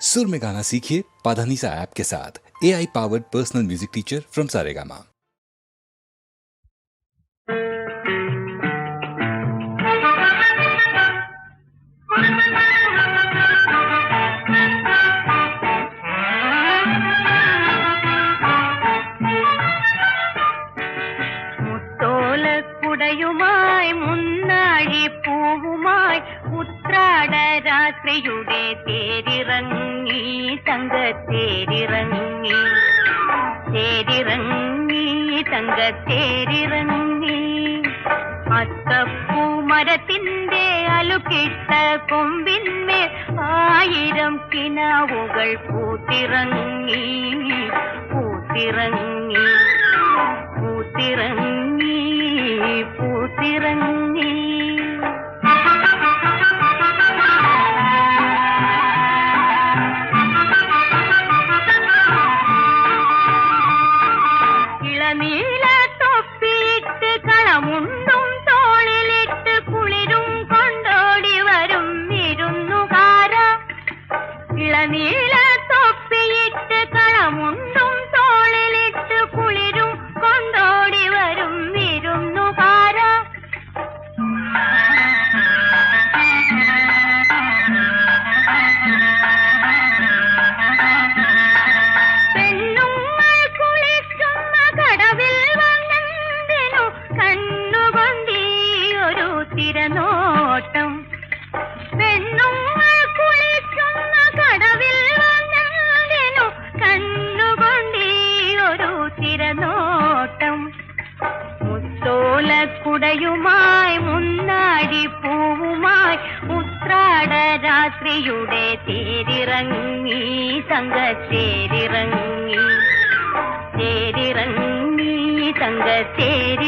सुर में गाना सीखिए पाधानीसा ऐप के साथ A I powered personal music teacher from Saregama മുത്തോലക്കുടയുമായി മുന്നാഴി പൂവുമായി ഉത്രാട രാത്രിയുടെ തേരിറങ്ങി തങ്കത്തേരിറങ്ങി തേരിറങ്ങി തങ്കത്തേരിറങ്ങി അത്തപ്പൂ മരത്തിന്റെ അലുക്കിട്ട കൊമ്പിന്മേൽ ആയിരം കിനാവുകൾ പൂത്തിറങ്ങി. പൂത്തിറങ്ങി പൂത്തിറങ്ങി പൂത്തിറങ്ങി. 你来。മുത്തോലക്കുടയുമായി മുന്നാടി പൂവുമായി ഉത്രാട രാത്രിയുടെ തേരിറങ്ങി തങ്ക തേരിറങ്ങി തങ്കത്തേരിറങ്ങി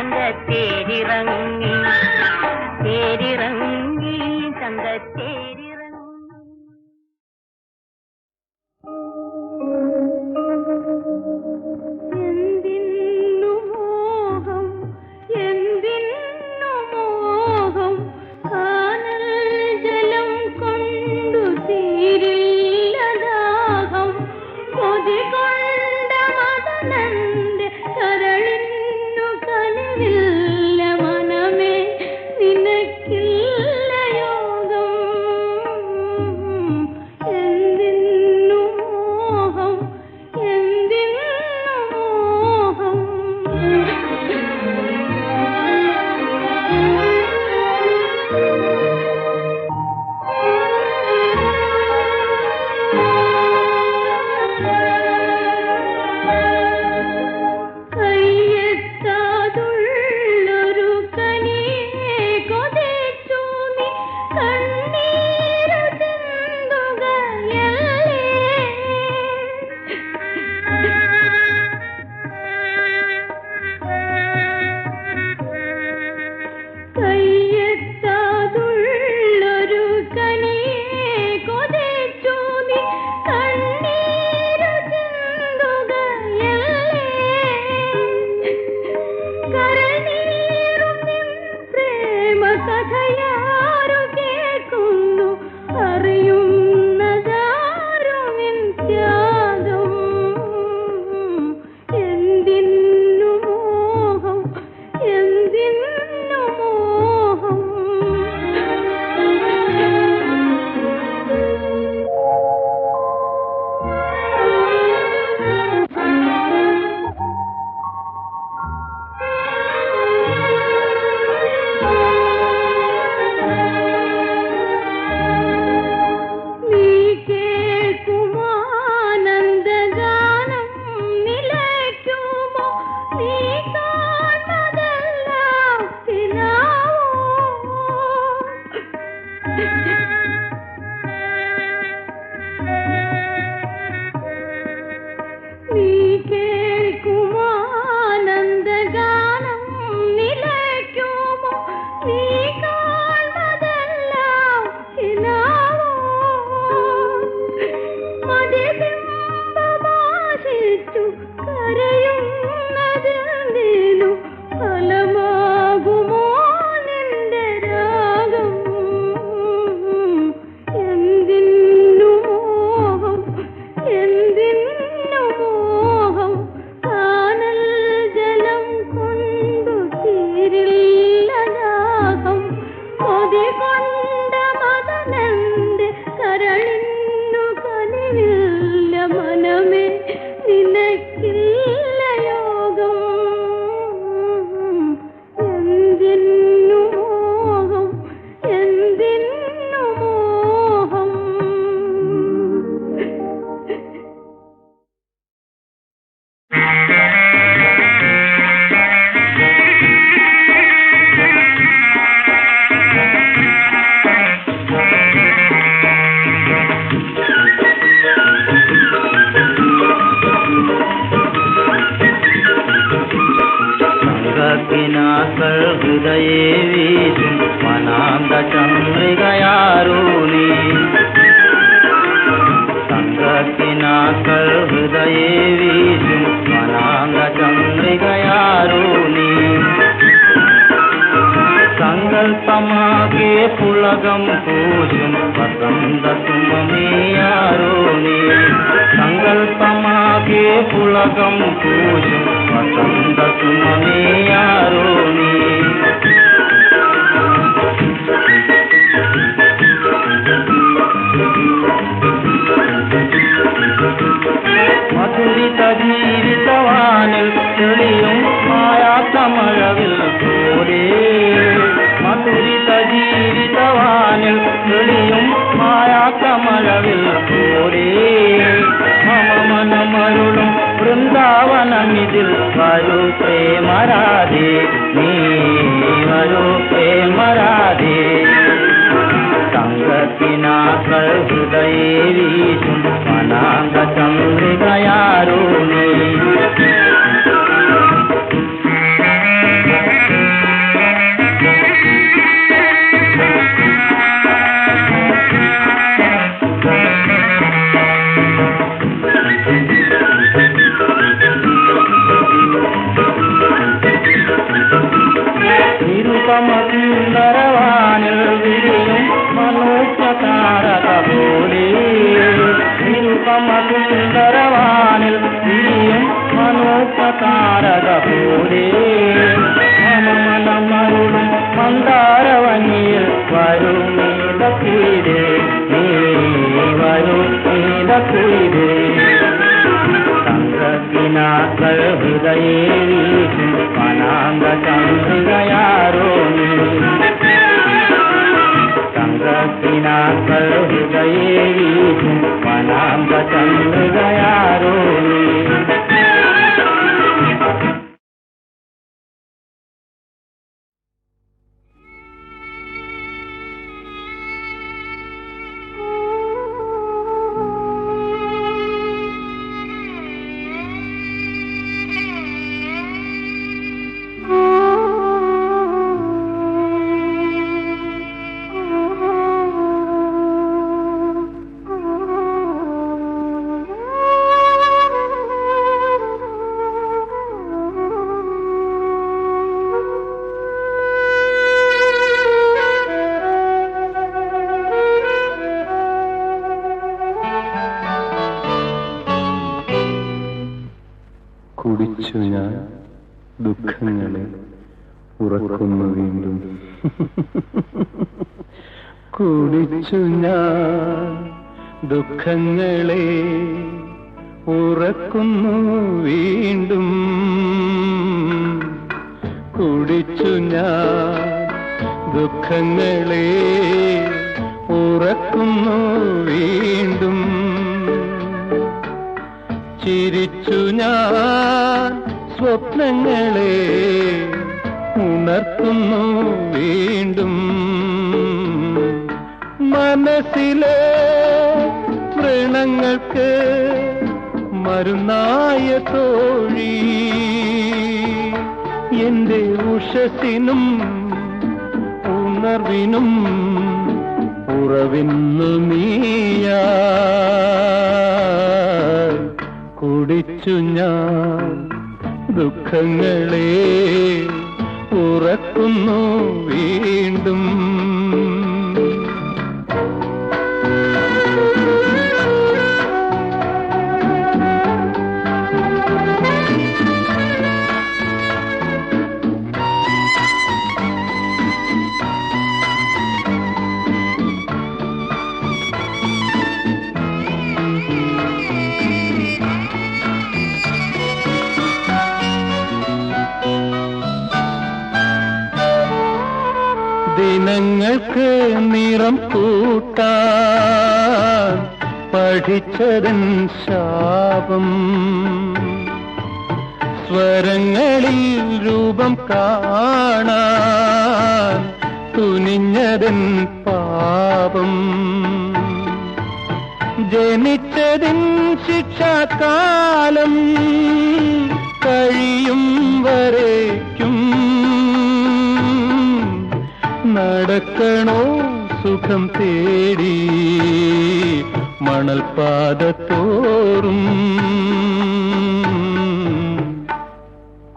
തങ്കത്തേരിറങ്ങി തേരിറങ്ങി തങ്കത്തേ സംഗത്തിനാക്കൾ ഹൃദയേ വീശും വനാന്ത ചന്ദ്രികയാരൂ നീ സംഗത്തിനാക്കൾ ഹൃദയേ വീശും വനാന്ത ചന്ദ്രികയാരൂ നീ സങ്കൽപ്പമാകെ പുളകം പൂശും വസന്ത സുമമിയാരോ നീ புலகம் பூஜும் மசந்த சுமணியாரோனே தயா कोई रे संगतिना कर हृदयेरी अनांगतं हृदयारोनि संगतिना कर हृदयेरी अनांगतं हृदयारोनि വീണ്ടും. കുടിച്ചു ഞാൻ ദുഃഖങ്ങളെ ഉറക്കുന്നു വീണ്ടും. കുടിച്ചു ഞാൻ ദുഃഖങ്ങളെ ഉറക്കുന്നു വീണ്ടും. ചിരിച്ചു ഞാൻ സ്വപ്നങ്ങളെ ഉണർത്തുന്നു വീണ്ടും. മനസ്സിലെ വ്രണങ്ങൾക്ക് മരുന്നായ തോഴി. എന്റെ ഉഷസിനും ഉണർവിനും ഉറവിന്നു നീയ കുടിച്ചു ഞാൻ ദുഃഖങ്ങളെ. ഉറക്കുന്നു വീണ്ടും പഠിച്ചതൻ ശാപം. സ്വരങ്ങളിൽ രൂപം കാണാൻ തുനിഞ്ഞതൻ പാപം. ജനിച്ചതിൻ ശിക്ഷാകാലം കഴിയും വരേക്കും. നടക്കണോ സുഖം തേടി മണൽപാദത്തോറും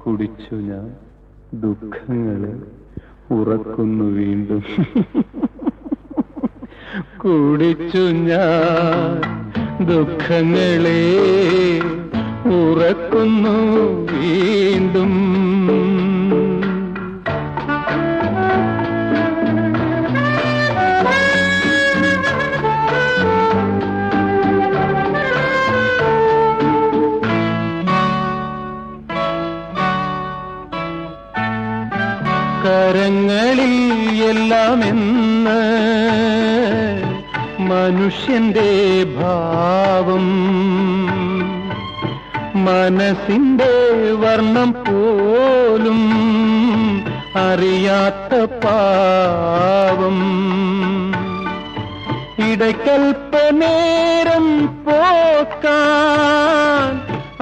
കുടിച്ചു ഞാൻ ദുഃഖങ്ങളെ ഉറക്കുന്നു വീണ്ടും. കുടിച്ചു ഞാൻ ദുഃഖങ്ങളെ ഉറക്കുന്നു വീണ്ടും. ഇടയ്ക്കൽപ്പനേരം പോക്കാൻ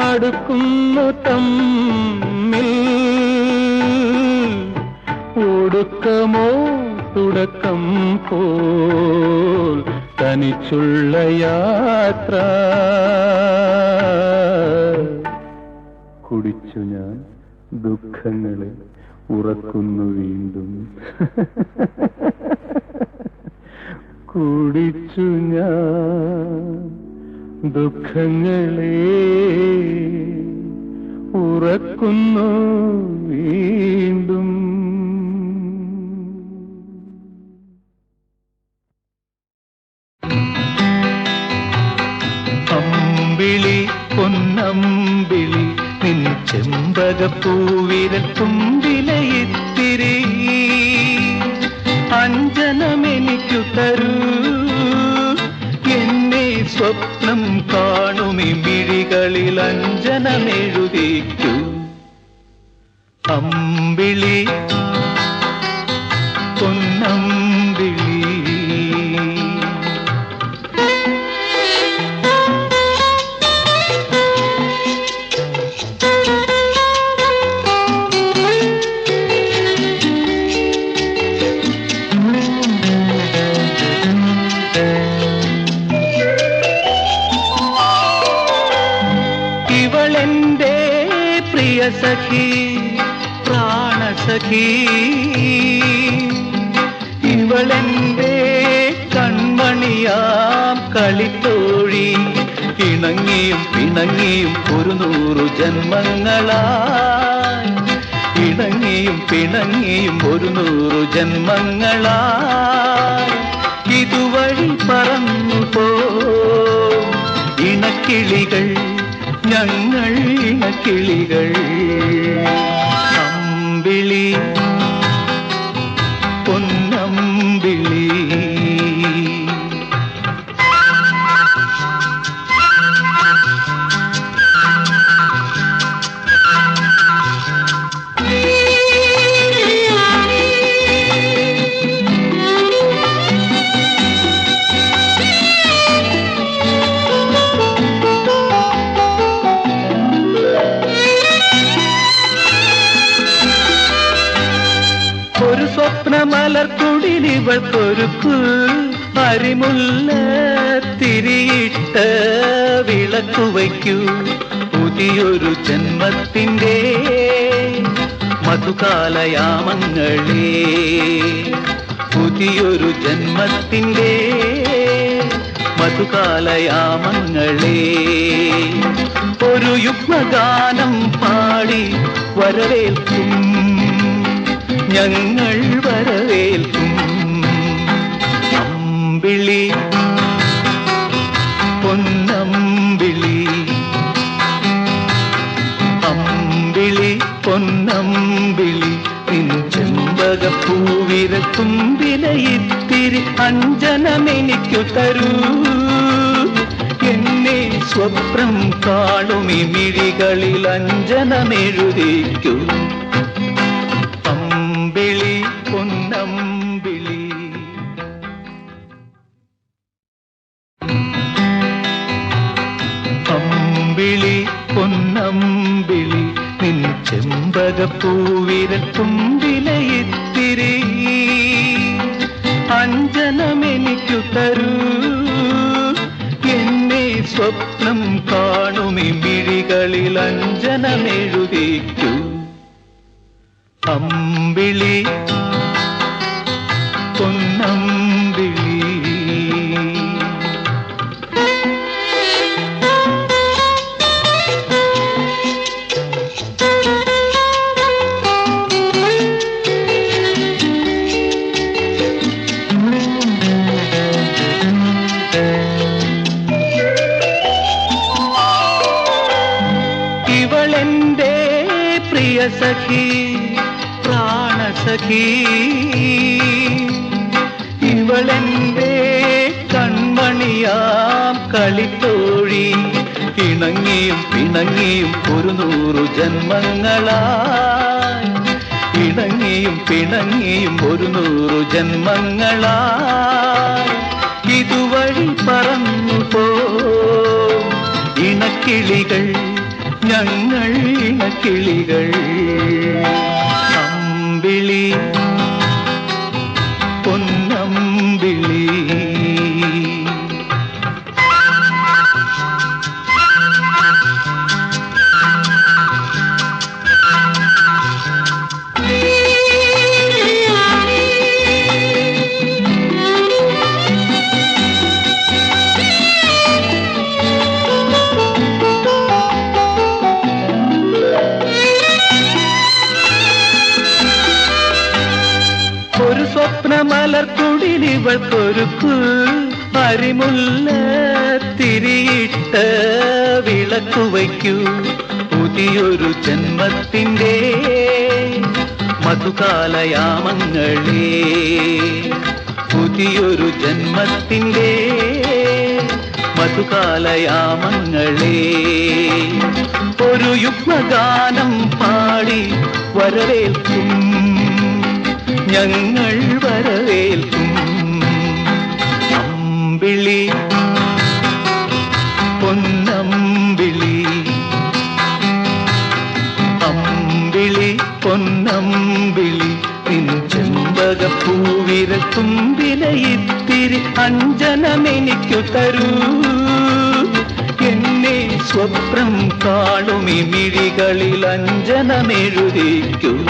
അടുക്കുന്നു തമ്മിൽ. ഒടുക്കമോ തുടക്കം പോൽ തനിച്ചുള്ള യാത്ര. കുടിച്ചു ഞാൻ ദുഃഖങ്ങളെ ഉറക്കുന്നു വീണ്ടും. കുടിച്ചു ഞാൻ. ദുഃഖങ്ങളെ ഉറക്കുന്നു വീണ്ടും. അമ്പിളി പൊന്നമ്പിളി നിൻ ചെമ്പകപ്പൂവിരൽ തുമ്പിലയിത്തിരി. തരൂ. എന്നെ സ്വപ്നം കാണുമി മിഴികളിൽ അഞ്ജനമെഴുതിക്കൂ. അമ്പിളി ജന്മങ്ങളായി. ഇണങ്ങിയും പിണങ്ങിയും ഒരു നൂറു ജന്മങ്ങളായി. ഇതുവഴി പറന്നു പോ. ഇണക്കിളികൾ ഞങ്ങൾ ഇണക്കിളികൾ. അമ്പിളി മലർക്കുടിലിവൾക്കൊരുക്കു അരിമുല്ല തിരിയിട്ട വിളക്കു വയ്ക്കൂ. പുതിയൊരു ജന്മത്തിന്റെ മധുകാലയാമങ്ങളേ. പുതിയൊരു ജന്മത്തിന്റെ മധുകാലയാമങ്ങളേ. ഒരു യുഗ്മഗാനം പാടി വരവേൽക്കും. ഞങ്ങൾ വരവേൽക്കും. അമ്പിളി പൊന്നമ്പിളി. അമ്പിളി പൊന്നമ്പിളി നിൻ ചെമ്പകപ്പൂവിരത്തുമ്പിലെ ഇത്തിരി അഞ്ജനമെനിക്കു തരൂ. എന്നെ സ്വപ്നം കാണുമി മിഴികളിൽ അഞ്ജനമെഴുതിക്കൂ. ചെമ്പകപ്പൂവിരൽ തുമ്പിലെ ഇത്തിരി അഞ്ജനമെനിക്കു തരൂ. എന്നെ സ്വപ്നം കാണുമി മിഴികളിൽ അഞ്ജനമെഴുതിക്കൂ. അമ്പിളി ഇണങ്ങിയും പിണങ്ങിയും ഒരു നൂറു ജന്മങ്ങളായി. ഇണങ്ങിയും പിണങ്ങിയും ഒരു നൂറു ജന്മങ്ങളായി. ഇതുവഴി പറന്നു പോ. ഇണക്കിളികൾ ഞങ്ങൾ ഇണക്കിളികൾ. അമ്പിളി സ്വപ്നമലർക്കുടിലിവൾക്കൊരുക്കു അരിമുല്ല തിരിയിട്ട് വിളക്കു വയ്ക്കൂ. പുതിയൊരു ജന്മത്തിന്റെ മധുകാലയാമങ്ങളേ. പുതിയൊരു ജന്മത്തിന്റെ മധുകാലയാമങ്ങളേ. ഒരു യുഗ്മഗാനം പാടി വരവേൽക്കും. ഞങ്ങൾ വരവേൽക്കും. അമ്പിളി പൊന്നമ്പിളി. അമ്പിളി പൊന്നമ്പിളി നിൻ ചെമ്പകപ്പൂവിരൽ തുമ്പിലെ ഇത്തിരി അഞ്ജനമെനിക്കു തരൂ. എന്നെ സ്വപ്നം കാണുമി മിഴികളിൽ അഞ്ജനമെഴുതിക്കൂ.